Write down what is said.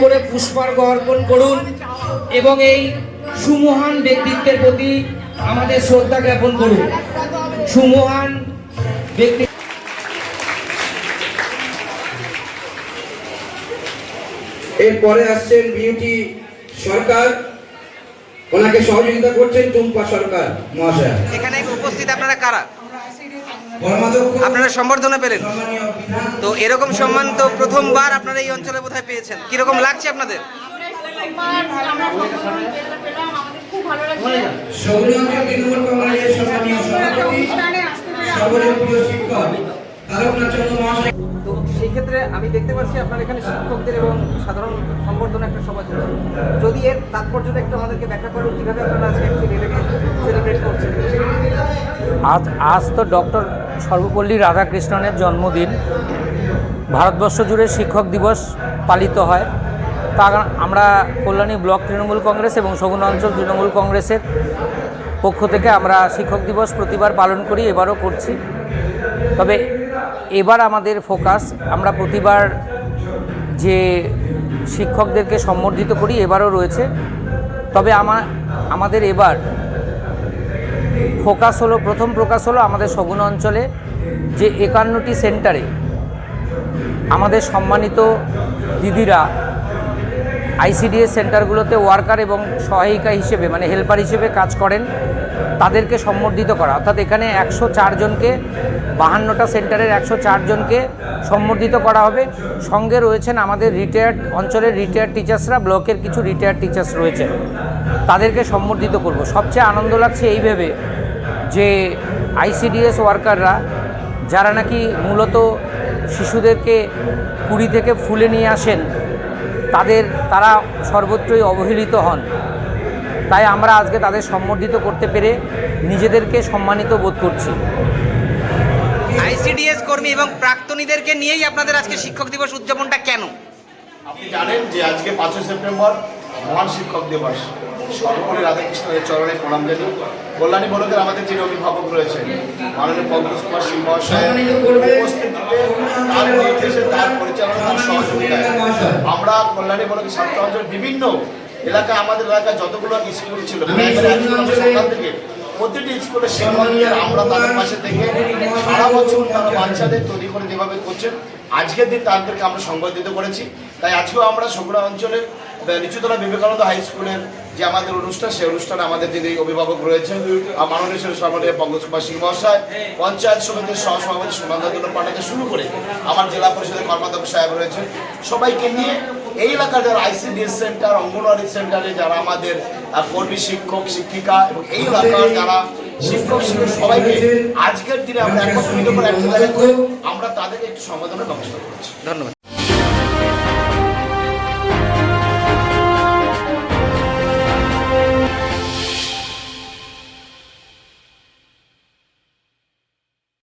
পুষ্পার্ঘ অর্পণ করুন এবং এই সুমহান ব্যক্তিত্বের প্রতি আমাদের শ্রদ্ধা জ্ঞাপন করুন। সুমহান ব্যক্তি এরপরে আসছেন বিউটি সরকার। ওনাকে সহযোগিতা করছেন টুম্পা সরকার মহাশয়। এখানে উপস্থিত আপনারা কারা? আপনারা সম্বর্ধনা পেলেন। তো এরকম সম্মান তো প্রথমবার আপনারা এই অঞ্চলে বোধহয় পেয়েছেন। কীরকম লাগছে আপনাদের? সভাপতি তো সেই ক্ষেত্রে আমি দেখতে পাচ্ছি আপনার এখানে শিক্ষকদের এবং সাধারণ সম্বর্ধনা একটা সভা চলছে। যদি এর তাৎপর্যটা একটু আমাদেরকে ব্যাখ্যা করুন কীভাবে আপনারা আজকে এটাকে সেলিব্রেট করছেন? আজ আজ তো ডক্টর সর্বপল্লী রাধাকৃষ্ণনের জন্মদিন। ভারতবর্ষ জুড়ে শিক্ষক দিবস পালিত হয়। তা আমরা কল্যাণী ব্লক তৃণমূল কংগ্রেস এবং সগুন অঞ্চল তৃণমূল কংগ্রেসের পক্ষ থেকে আমরা শিক্ষক দিবস প্রতিবার পালন করি এবারও করছি। তবে এবার আমাদের ফোকাস, আমরা প্রতিবার যে শিক্ষকদেরকে সম্বর্ধিত করি, এবারও রয়েছে। তবে আমার আমাদের এবার ফোকাস হলো, প্রথম প্রকাশ হলো আমাদের সগুন অঞ্চলে যে একান্নটি সেন্টারে আমাদের সম্মানিত দিদিরা আইসিডিএস সেন্টারগুলোতে ওয়ার্কার এবং সহায়িকা হিসেবে মানে হেল্পার হিসেবে কাজ করেন। তাদেরকে সম্বর্ধিত করা। অর্থাৎ এখানে একশো চারজনকে বাহান্নটা সেন্টারের একশো চারজনকে সম্বর্ধিত করা হবে। সঙ্গে রয়েছেন আমাদের রিটায়ার্ড অঞ্চলের রিটায়ার্ড টিচার্সরা ব্লকের কিছু রিটায়ার্ড টিচার্স রয়েছেন। তাদেরকে সম্বর্ধিত করব। সবচেয়ে আনন্দ লাগছে এই ভেবে যে আইসিডিএস ওয়ার্কাররা, যারা নাকি মূলত শিশুদেরকে কুড়ি থেকে ফুলে নিয়ে আসেন তাদের তারা সর্বত্রই অবহেলিত হন। তাই আমরা আজকে তাদের সম্বর্ধিত করতে পেরে নিজেদেরকে সম্মানিত বোধ করছি। আইসিডিএস কর্মী এবং প্রাক্তনীদেরকে নিয়েই আপনাদের আজকে শিক্ষক দিবস উদযাপনটা কেন? আপনি জানেন যে আজকে পাঁচই সেপ্টেম্বর মহান শিক্ষক দিবস। সর্বোপরি রাধাকৃষ্ণের চরণে প্রণাম জানি। কল্যাণী বলকের আমাদের যিনি অভিভাবক রয়েছেন মাননীয় পঙ্কজ কুমার সিং উপস্থিতিতে তার সহযোগিতায় আমরা কল্যাণী বলকের ছাত্র বিভিন্ন এলাকায় আমাদের এলাকায় যতগুলো স্কুল ছিল প্রাইমারি সকাল থেকে প্রতিটি স্কুলের শিক্ষকদের আমরা তাদের পাশে থেকে সারা বছর তারা বাচ্চাদের তৈরি করে যেভাবে করছেন আজকের দিন তাদেরকে আমরা সংবর্ধিত করেছি। তাই আজকেও আমরা সগুড়া অঞ্চলের নিচুতলা বিবেকানন্দ হাই স্কুলের যে আমাদের অনুষ্ঠান, সেই অনুষ্ঠানে আমাদের যিনি অভিভাবক রয়েছেন মাননীয় সর্বনীয় পঙ্কজ কুমার সিং মহাশয়, পঞ্চায়েত সমিতির সহসভাপতি সুনন্দাদুল্ল পান্ডাকে শুরু করে আমার জেলা পরিষদের কর্মাধ্যক্ষ সাহেব রয়েছেন। সবাইকে নিয়ে এই এলাকার যারা আইসিডিএস সেন্টার, অঙ্গনওয়াড়ি সেন্টারে যারা আমাদের কর্মী, শিক্ষক, শিক্ষিকা এবং এই এলাকার যারা শিক্ষক শিক্ষক সবাইকে আজকের দিনে আমরা একত্রিত করে আমরা তাদেরকে একটু সম্বোধনের ব্যবস্থা করছি। ধন্যবাদ।